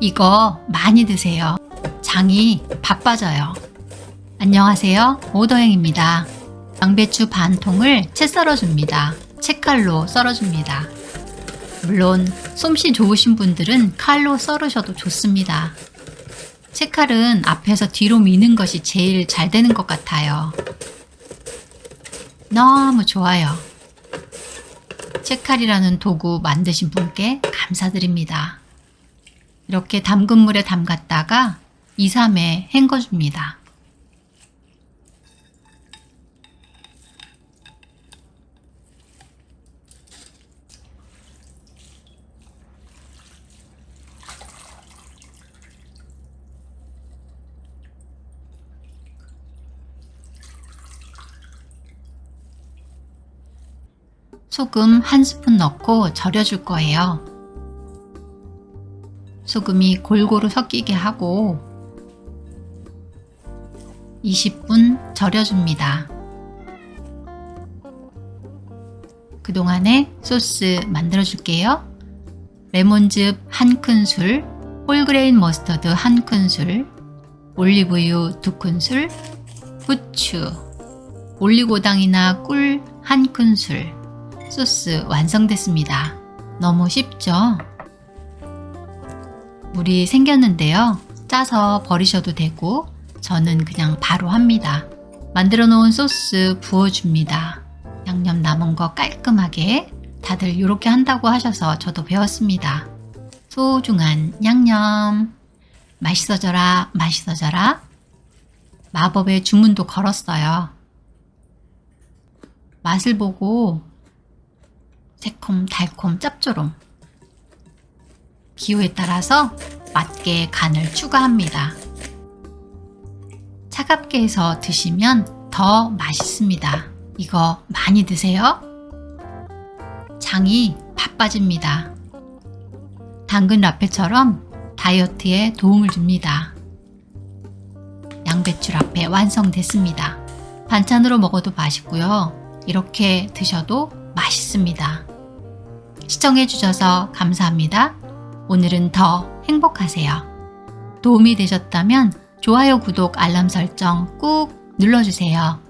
이거 많이 드세요. 장이 바빠져요. 안녕하세요. 오더행입니다. 양배추 반 통을 채 썰어줍니다. 채칼로 썰어줍니다. 물론 솜씨 좋으신 분들은 칼로 썰으셔도 좋습니다. 채칼은 앞에서 뒤로 미는 것이 제일 잘 되는 것 같아요. 너무 좋아요. 채칼이라는 도구 만드신 분께 감사드립니다. 이렇게 담근 물에 담갔다가 2, 3회 헹궈줍니다. 소금 한 스푼 넣고 절여줄 거예요. 소금이 골고루 섞이게 하고 20분 절여줍니다. 그동안에 소스 만들어 줄게요. 레몬즙 한 큰술, 홀그레인 머스터드 한 큰술, 올리브유 두 큰술, 후추, 올리고당이나 꿀한 큰술, 소스 완성됐습니다. 너무 쉽죠? 물이 생겼는데요. 짜서 버리셔도 되고 저는 그냥 바로 합니다. 만들어 놓은 소스 부어줍니다. 양념 남은 거 깔끔하게 다들 이렇게 한다고 하셔서 저도 배웠습니다. 소중한 양념. 맛있어져라, 맛있어져라. 마법의 주문도 걸었어요. 맛을 보고 새콤, 달콤, 짭조름. 기호에 따라서 맞게 간을 추가합니다. 차갑게 해서 드시면 더 맛있습니다. 이거 많이 드세요. 장이 바빠집니다. 당근 라페처럼 다이어트에 도움을 줍니다. 양배추 라페 완성됐습니다. 반찬으로 먹어도 맛있고요. 이렇게 드셔도 맛있습니다. 시청해주셔서 감사합니다. 오늘은 더 행복하세요. 도움이 되셨다면 좋아요, 구독, 알람 설정 꾹 눌러주세요.